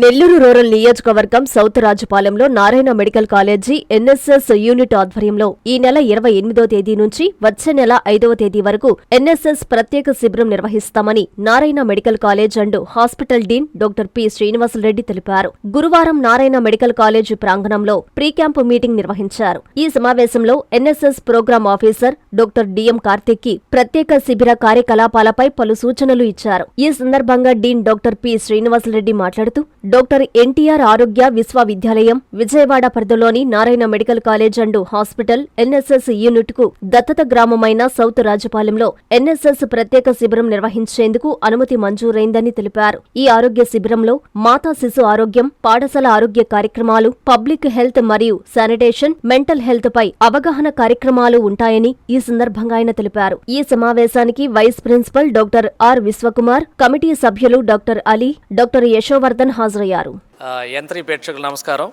Nellore rural నియోజకవర్గం south రాజుపాలెంలో Narayana medical college NSS unit ఆధ్వర్యంలో ఈ నెల ఇరవై ఎనిమిదో తేదీ నుంచి వచ్చే నెల ఐదవ తేదీ వరకు ఎన్ఎస్ఎస్ ప్రత్యేక శిబిరం నిర్వహిస్తామని Narayana medical college and hospital dean doctor P Srinivasareddy తెలిపారు. గురువారం నారాయణ మెడికల్ కాలేజ్ ప్రాంగణంలో ప్రీ క్యాంపు మీటింగ్ నిర్వహించారు. ఈ సమావేశంలో NSS program officer doctor DM కార్తిక్కి ప్రత్యేక శిబిర కార్యకలాపాలపై పలు సూచనలు ఇచ్చారు. ఈ సందర్భంగా డీన్ డాక్టర్ పి శ్రీనివాసరెడ్డి మాట్లాడుతూ డాక్టర్ ఎన్టీఆర్ ఆరోగ్య విశ్వవిద్యాలయం విజయవాడ పరిధిలోని Narayana medical college and hospital NSS యూనిట్కు దత్తత గ్రామమైన సౌత్ రాజపాలెంలో ఎన్ఎస్ఎస్ ప్రత్యేక శిబిరం నిర్వహించేందుకు అనుమతి మంజూరైందని తెలిపారు. ఈ ఆరోగ్య శిబిరంలో మాతా శిశు ఆరోగ్యం పాఠశాల ఆరోగ్య కార్యక్రమాలు పబ్లిక్ హెల్త్ మరియు శానిటేషన్ మెంటల్ హెల్త్ పై అవగాహన కార్యక్రమాలు ఉంటాయని ఈ సందర్భంగా ఆయన తెలిపారు. ఈ సమావేశానికి vice principal doctor R Vishwakumar committee సభ్యులు డాక్టర్ అలీ డాక్టర్ యశోవర్ధన్ హాజరయ్యారు. యంత్రి ప్రేక్షకులు నమస్కారం.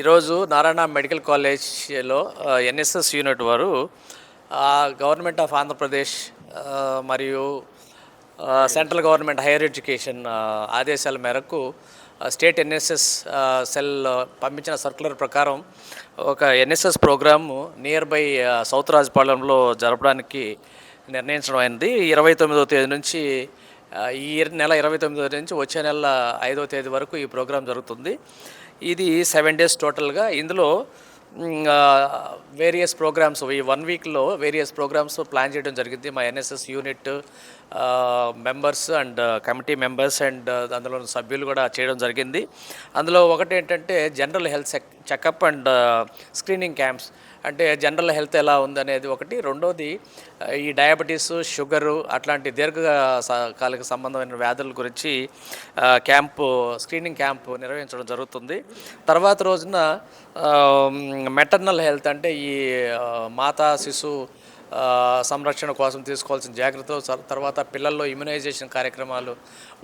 ఈరోజు నారాయణ మెడికల్ కాలేజ్లో ఎన్ఎస్ఎస్ యూనిట్ వారు గవర్నమెంట్ ఆఫ్ ఆంధ్రప్రదేశ్ మరియు సెంట్రల్ గవర్నమెంట్ హైయర్ ఎడ్యుకేషన్ ఆదేశాల మేరకు స్టేట్ ఎన్ఎస్ఎస్ సెల్ పంపించిన సర్కులర్ ప్రకారం ఒక NSS program near by south రాజపాలెంలో జరపడానికి నిర్ణయించడం అయింది. ఇరవై తొమ్మిదవ తేదీ నుంచి ఈ నెల ఇరవై తొమ్మిదో నుంచి వచ్చే నెల ఐదో తేదీ వరకు ఈ ప్రోగ్రాం జరుగుతుంది. ఇది సెవెన్ డేస్ టోటల్గా. ఇందులో వేరియస్ ప్రోగ్రామ్స్ ఈ వన్ వీక్లో వేరియస్ ప్రోగ్రామ్స్ ప్లాన్ చేయడం జరిగింది. మా NSS unit members and committee members and అందులో సభ్యులు కూడా చేయడం జరిగింది. అందులో ఒకటి ఏంటంటే general health checkup and screening camps. అంటే జనరల్ హెల్త్ ఎలా ఉందనేది ఒకటి. రెండోది ఈ డయాబెటీస్ షుగరు అట్లాంటి దీర్ఘ కాలిక సంబంధమైన వ్యాధుల గురించి క్యాంపు స్క్రీనింగ్ క్యాంపు నిర్వహించడం జరుగుతుంది. తర్వాత రోజున మెటర్నల్ హెల్త్ అంటే ఈ మాతా శిశు సంరక్షణ కోసం తీసుకోవాల్సిన జాగ్రత్తలు తర్వాత పిల్లల్లో ఇమ్యునైజేషన్ కార్యక్రమాలు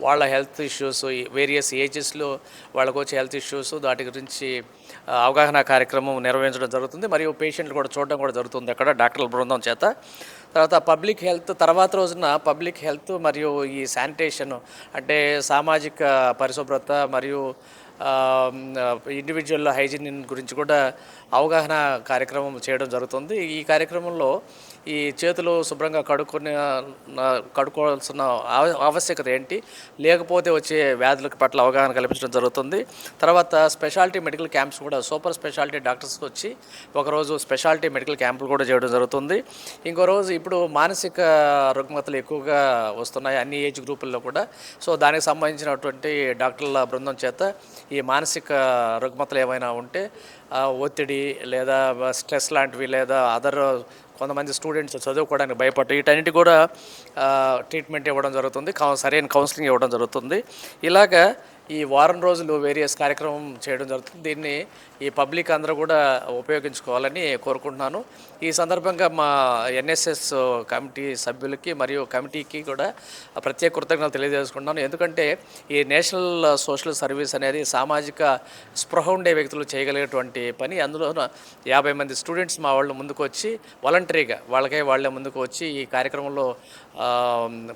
వాళ్ళ హెల్త్ ఇష్యూస్ వేరియస్ ఏజెస్లో వాళ్ళకు వచ్చే హెల్త్ ఇష్యూస్ వాటి గురించి అవగాహన కార్యక్రమం నిర్వహించడం జరుగుతుంది. మరియు పేషెంట్లు కూడా చూడడం కూడా జరుగుతుంది అక్కడ డాక్టర్ల బృందం చేత. తర్వాత పబ్లిక్ హెల్త్ తర్వాత రోజున పబ్లిక్ హెల్త్ మరియు ఈ శానిటేషన్ అంటే సామాజిక పరిశుభ్రత మరియు ఇండివిజువల్ హైజీన్ గురించి కూడా అవగాహన కార్యక్రమం చేయడం జరుగుతుంది. ఈ కార్యక్రమంలో ఈ చేతులు శుభ్రంగా కడుక్కునే కడుక్కోవాల్సిన ఆవశ్యకత ఏంటి? లేకపోతే వచ్చే వ్యాధుల పట్ల అవగాహన కల్పించడం జరుగుతుంది. తర్వాత స్పెషాలిటీ మెడికల్ క్యాంప్స్ కూడా సూపర్ స్పెషాలిటీ డాక్టర్స్ వచ్చి ఒకరోజు స్పెషాలిటీ మెడికల్ క్యాంపులు కూడా చేయడం జరుగుతుంది. ఇంకో రోజు ఇప్పుడు మానసిక రుగ్మతలు ఎక్కువగా వస్తున్నాయి అన్ని ఏజ్ గ్రూపుల్లో కూడా. సో దానికి సంబంధించినటువంటి డాక్టర్ల బృందం చేత ఈ మానసిక రుగ్మతలు ఏమైనా ఉంటే ఒత్తిడి లేదా స్ట్రెస్ లాంటివి లేదా అదర్ కొంతమంది స్టూడెంట్స్ చదువుకోవడానికి భయపడ్డ వీటన్నిటి కూడా ట్రీట్మెంట్ ఇవ్వడం జరుగుతుంది. సరైన కౌన్సిలింగ్ ఇవ్వడం జరుగుతుంది. ఇలాగా ఈ వారం రోజులు వేరియస్ కార్యక్రమం చేయడం జరుగుతుంది. దీన్ని ఈ పబ్లిక్ అందరూ కూడా ఉపయోగించుకోవాలని కోరుకుంటున్నాను. ఈ సందర్భంగా మా ఎన్ఎస్ఎస్ కమిటీ సభ్యులకి మరియు కమిటీకి కూడా ప్రత్యేక కృతజ్ఞతలు తెలియజేసుకుంటున్నాను. ఎందుకంటే ఈ నేషనల్ సోషల్ సర్వీస్ అనేది సామాజిక స్పృహ ఉండే వ్యక్తులు చేయగలిగేటువంటి పని. అందులో యాభై మంది స్టూడెంట్స్ మా వాళ్ళు ముందుకు వచ్చి వాలంటరీగా వాళ్ళకే వాళ్ళే ముందుకు వచ్చి ఈ కార్యక్రమంలో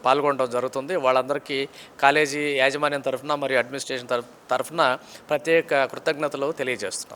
పాల్గొనడం జరుగుతుంది. వాళ్ళందరికీ కాలేజీ యాజమాన్యం తరఫున మరియు అడ్మినిస్ట్రేషన్ తరఫు తరఫున ప్రత్యేక కృతజ్ఞతలు తెలియజేస్తున్నాం.